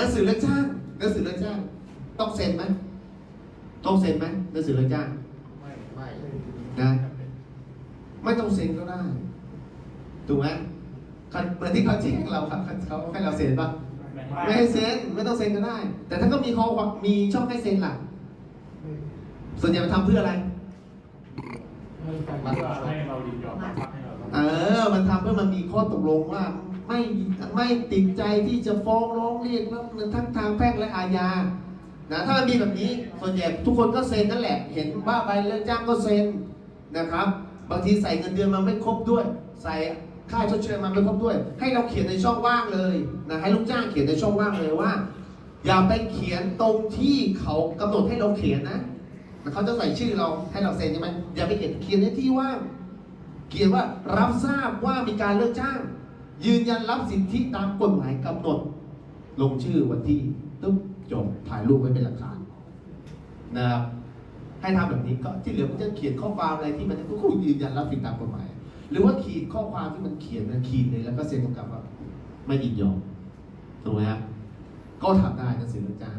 หนังสือเลิกจ้างหนังสือเลิกจ้าง ต้องเซ็นไหมต้องเซ็นไหมหนังสือเลิกจ้างไม่ไม่นะไม่ต้องเซ็นก็ได้ถูกไหมเขาเหมือนที่เขาแจ้งเราครับเขาให้เราเซ็นปะไม่ให้เซ็นไม่ต้องเซ็นก็ได้ แต่ถ้าก็มีข้อความมีช่องให้เซ็นล่ะส่วนใหญ่มันทำเพื่ออะไรมันให้เรายินยอมรับให้เราเออ มันทำเพื่อมันมีข้อตกลงว่า ไม่ไม่ติดใจที่จะฟ้องร้องเรียกรับเงินทั้งทางแพ่งและอาญานะถ้ามันมีแบบนี้ส่วนใหญ่ทุกคนก็เซ็นนั่นแหละ เห็นว่าใบเลิกจ้างก็เซ็นนะครับ บางทีใส่เงินเดือนมาไม่ครบด้วย ใส่ค่าชดเชยมาไม่ครบด้วย ให้เราเขียนในช่องว่างเลยนะให้ลูกจ้างเขียนในช่องว่างเลยว่า อย่าไปเขียนตรงที่เขากำหนดให้เราเขียนนะเขาจะใส่ชื่อเราให้เราเซ็นใช่ไหมอย่าไปเขียนเขียนในที่ว่างเขียนว่ารับทราบว่ามีการเลิกจ้าง ยืนยันรับสิทธิตามกฎหมายกำหนด ลงชื่อวันที่ตุ๊บจบถ่ายรูปไว้เป็นหลักฐานนะครับให้ทำแบบนี้ก็ที่เหลือมันจะเขียนข้อความอะไรที่มันก็คุณยืนยันรับสิทธิตามกฎหมาย หรือว่าขีดข้อความที่มันเขียนนะขีดเลยแล้วก็เซ็นกำกับว่าไม่ยินยอมถูกไหมครับก็ทำได้หนังสือเลิกจ้าง